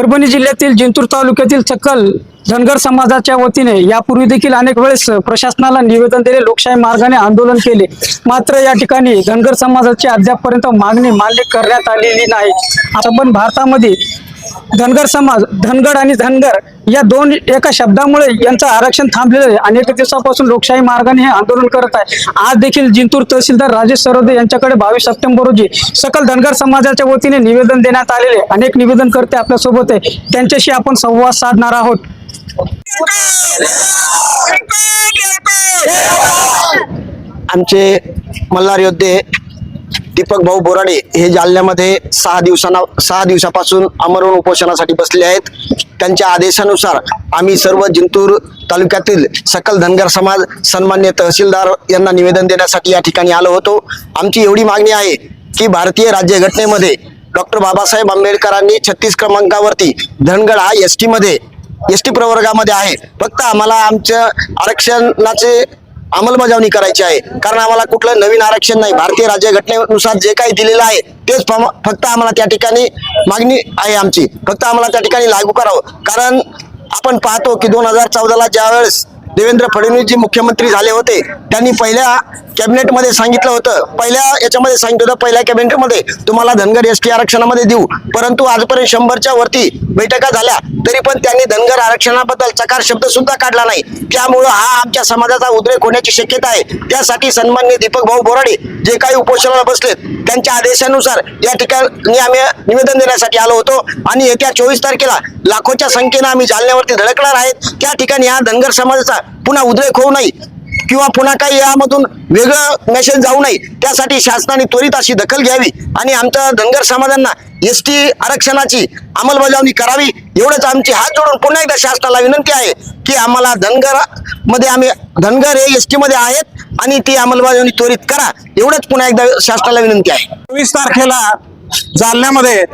परभणी जिल्ह्यातील जिंतूर तालुक्यातील चक्कल धनगर समाजाच्या वतीने यापूर्वी देखील अनेक वेळेस प्रशासनाला निवेदन दिले लोकशाही मार्गाने आंदोलन केले. मात्र या ठिकाणी धनगर समाजाची अद्यापपर्यंत मागणी मान्य करण्यात आलेली नाही. आपण भारतामध्ये धनगर समाज धनगड आणि धनगर या दोन एका शब्दामुळे यांचं आरक्षण थांबलेलं आहे. अनेक दिवसापासून लोकशाही मार्गाने हे आंदोलन करत आहे. आज देखील जिंतूर तहसीलदार राजेश सरोदे यांच्याकडे बावीस सप्टेंबर रोजी सकल धनगर समाजाच्या वतीने निवेदन देण्यात आलेले अनेक निवेदनकर्ते आपल्यासोबत आहे. त्यांच्याशी आपण संवाद साधणार आहोत. आमचे मल्हार योद्धे दीपक भाऊ बोराडे हे जालन्यामध्ये सहा दिवसांना सहा दिवसापासून आमरण उपोषणासाठी बसले आहेत. त्यांच्या आदेशानुसार आम्ही सर्व जिंतूर तालुक्यातील सकल धनगर समाज सन्मान्य तहसीलदार यांना निवेदन देण्यासाठी या ठिकाणी आलो होतो. आमची एवढी मागणी आहे की भारतीय राज्यघटनेमध्ये डॉक्टर बाबासाहेब आंबेडकरांनी छत्तीस क्रमांकावरती धनगड हा एस टीमध्ये एस टी प्रवर्गामध्ये आहे. फक्त आम्हाला आमच्या आरक्षणाचे अंमलबजावणी करायची आहे. कारण आम्हाला कुठलं नवीन आरक्षण नाही. भारतीय राज्यघटनेनुसार जे काही दिलेलं आहे तेच फम- फक्त आम्हाला त्या ठिकाणी मागणी आहे आमची. फक्त आम्हाला त्या ठिकाणी लागू करावं. कारण आपण पाहतो की दोन हजार चौदाला ज्यावेळेस देवेंद्र फडणवीस जी मुख्यमंत्री झाले होते त्यांनी पहिल्या कॅबिनेटमध्ये सांगितलं होतं. पहिल्या याच्यामध्ये सांगितलं होतं पहिल्या कॅबिनेटमध्ये तुम्हाला धनगर एस टी आरक्षणामध्ये देऊ. परंतु आजपर्यंत शंभरच्या वरती बैठका झाल्या तरी पण त्यांनी धनगर आरक्षणाबद्दल चकार शब्द सुद्धा काढला नाही. त्यामुळं हा आमच्या समाजाचा उद्रेक होण्याची शक्यता आहे. त्यासाठी सन्मान्य दीपक भाऊ बोराडे जे काही उपोषणाला बसलेत त्यांच्या आदेशानुसार या ठिकाणी आम्ही निवेदन देण्यासाठी आलो होतो. आणि येत्या चोवीस तारखेला लाखोच्या संख्येनं आम्ही जालन्यावरती धडकणार आहेत. त्या ठिकाणी हा धनगर समाजाचा पुन्हा उद्रेक होऊ नये. किंवा पुन्हा काही यामधून वेगळं मेसेज जाऊ नये. त्यासाठी शासनाने त्वरित अशी दखल घ्यावी आणि आमच्या धनगर समाजांना एस टी आरक्षणाची अंमलबजावणी करावी. एवढंच आमची हात जोडून पुन्हा एकदा शासनाला विनंती आहे की आम्हाला धनगरमध्ये आम्ही धनगर हे एस टी मध्ये आहेत आणि ती अंमलबजावणी त्वरित करा. एवढंच पुन्हा एकदा शासनाला विनंती आहे. चोवीस तारखेला जालन्यामध्ये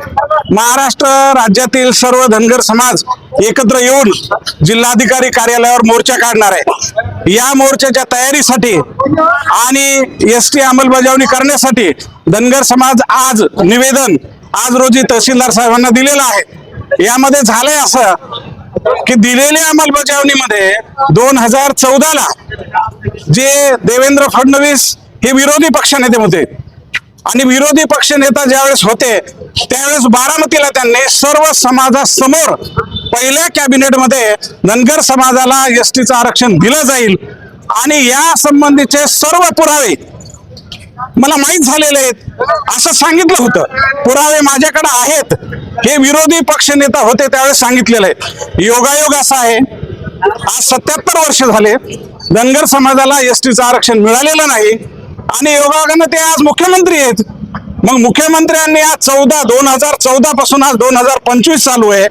महाराष्ट्र राज्यातील सर्व धनगर समाज एकत्र येऊन जिल्हाधिकारी कार्यालयावर मोर्चा काढणार आहे. या मोर्चाच्या तयारीसाठी आणि एस टी अंमलबजावणी करण्यासाठी धनगर समाज आज निवेदन आज रोजी तहसीलदार साहेबांना दिलेलं आहे. यामध्ये झालंय असं की दिलेल्या अंमलबजावणीमध्ये दोन हजार चौदाला जे देवेंद्र फडणवीस हे विरोधी पक्षनेते होते आणि विरोधी पक्ष नेता ज्यावेळेस होते त्यावेळेस बारामतीला त्यांनी सर्व समाजासमोर पहिल्या कॅबिनेटमध्ये धनगर समाजाला एस टीचं आरक्षण दिलं जाईल. आणि या संबंधीचे सर्व पुरावे मला माहीत झालेले आहेत असं सांगितलं होतं. पुरावे माझ्याकडे आहेत. हे विरोधी पक्ष नेता होते त्यावेळेस सांगितलेलं आहे योगायोग असा आहे. आज सत्याहत्तर वर्ष झाले. धनगर समाजाला एस टीचं आरक्षण मिळालेलं नाही. आणि योगायोगानं ते आज मुख्यमंत्री आहेत. मग मुख्यमंत्र्यांनी आज चौदा दोन हजार चौदा पासून आज दोन हजार पंचवीस चालू आहे.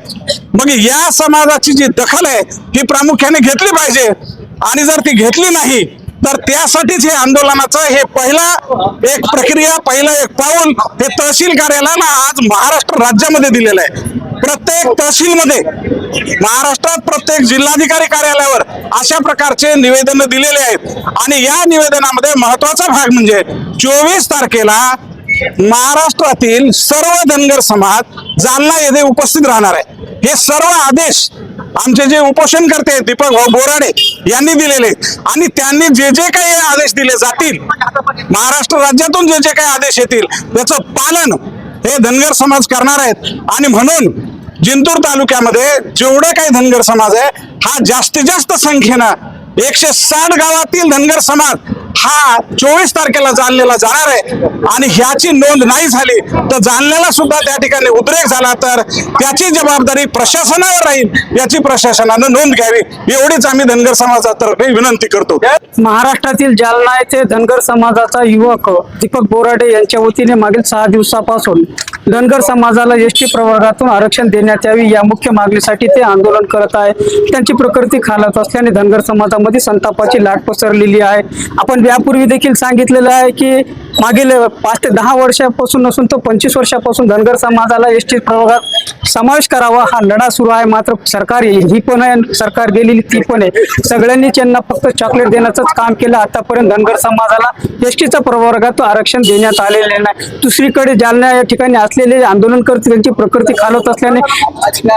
मग या समाजाची जी दखल आहे ही प्रामुख्याने घेतली पाहिजे. आणि जर ती घेतली नाही तर त्यासाठीच हे आंदोलनाचं हे पहिला एक प्रक्रिया पहिलं एक पाऊल हे तहसील कार्यालयाला आज महाराष्ट्र राज्यामध्ये दिलेलं आहे. प्रत्येक तहसीलमध्ये महाराष्ट्रात प्रत्येक जिल्हाधिकारी कार्यालयावर अशा प्रकारचे निवेदन दिलेले आहेत. आणि या निवेदनामध्ये महत्त्वाचा भाग म्हणजे चोवीस तारखेला महाराष्ट्रातील सर्व धनगर समाज जालना येथे उपस्थित राहणार आहे. हे सर्व आदेश आमचे जे उपोषण करते दीपक भाऊ बोराडे यांनी दिलेले आहेत. आणि त्यांनी जे जे काही आदेश दिले जातील महाराष्ट्र राज्यातून जे जे काही आदेश येतील त्याचं पालन हे धनगर समाज करणार आहेत. आणि म्हणून जिंतूर तालुक्यामध्ये जेवढे काही धनगर समाज आहे हा जास्तीत जास्त संख्येनं एकशे साठ गावातील धनगर समाज हा चोवीस तारखेला जाणलेला जाणार आहे. आणि ह्याची नोंद नाही झाली तर जाणलेला सुद्धा त्या ठिकाणी उद्रेक झाला तर त्याची जबाबदारी प्रशासनावर राहील याची प्रशासनानं नोंद घ्यावी. एवढीच आम्ही धनगर समाजातर्फे विनंती करतो. महाराष्ट्रातील जालना येथे धनगर समाजाचा युवक दीपक बोराडे यांच्या वतीने मागील सहा दिवसापासून धनगर समाजाला एस टी प्रवर्गातून आरक्षण देण्यात यावी या मुख्य मागणीसाठी ते आंदोलन करत आहे. त्यांची प्रकृती खालावत असल्याने धनगर समाजामध्ये संतापाची लाट पसरलेली आहे. आपण यापूर्वी देखील सांगितलेलं आहे की मागील पाच ते दहा वर्षापासून नसून तो पंचवीस वर्षापासून धनगर समाजाला एस टी प्रवर्गात समावेश करावा हा लढा सुरू आहे. मात्र सरकार ही पण आहे सरकार गेलेली ती पण आहे. सगळ्यांनी त्यांना फक्त चॉकलेट देण्याचंच काम केलं आतापर्यंत धनगर समाजाला एस टीचा प्रवर्गात आरक्षण देण्यात आलेले नाही. दुसरीकडे जालना या ठिकाणी असलेले आंदोलनकर्ते त्यांची प्रकृती खालवत असल्याने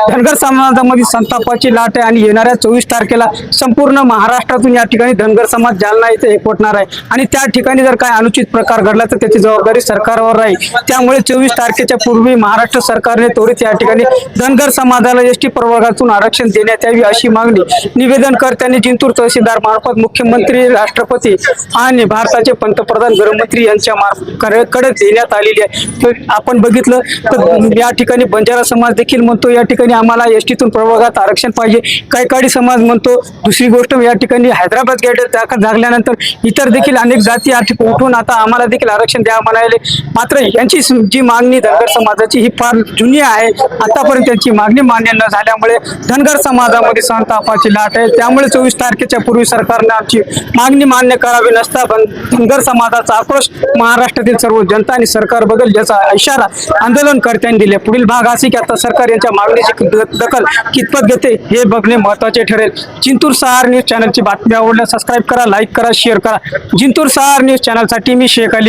धनगर समाजामध्ये संतापाची लाट आहे आणि येणाऱ्या चोवीस तारखेला संपूर्ण महाराष्ट्रातून या ठिकाणी धनगर समाज जालना इथे एकवटणार आहे. आणि त्या ठिकाणी जर काय अनुचित प्रकार घडला तर त्याची जबाबदारी सरकारवर राहील. त्यामुळे चोवीस तारखेच्या पूर्वी महाराष्ट्र सरकारने त्वरित या ठिकाणी धनगर समाजाला एस टी प्रवर्गातून आरक्षण देण्यात यावी अशी मागणी निवेदनकर्त्यांनी जिंतूर तहसीलदार मार्फत मुख्यमंत्री राष्ट्रपती आणि भारताचे पंतप्रधान गृहमंत्री यांच्या मार्फत कडे देण्यात आलेली आहे. तर आपण बघितलं तर या ठिकाणी बंजारा समाज देखील म्हणतो या ठिकाणी आम्हाला एस टीतून प्रवर्गात आरक्षण पाहिजे. कायकाडी समाज म्हणतो दुसरी गोष्ट या ठिकाणी हैदराबाद गेट दाखल झाल्यानंतर इतर देखील अनेक जाती या उठून आता आम्हाला देखील आरक्षण द्या म्हणाले मात्र यांची जी मागणी धनगर समाजाची ही फार जुनी आहे. आतापर्यंत त्यांची मागणी मान्य न झाल्यामुळे धनगर समाजामध्ये संतापाची लाट आहे. त्यामुळे चोवीस तारखेच्या पूर्वी सरकारने आमची मागणी मान्य करावी नसता पण धनगर समाजाचा आक्रोश महाराष्ट्रातील सर्व जनता आणि सरकार बदल याचा इशारा आंदोलनकर्त्यांनी दिले पुढील भाग असे की आता सरकार यांच्या मागणीची दखल कितपत घेते हे बघणे महत्त्वाचे ठरेल. जिंतूर सहार न्यूज चॅनलची बातमी आवडल्यास सबस्क्राईब करा लाईक करा शेअर करा. जिंतूर सहार न्यूज चॅनलसाठी मी शेख अली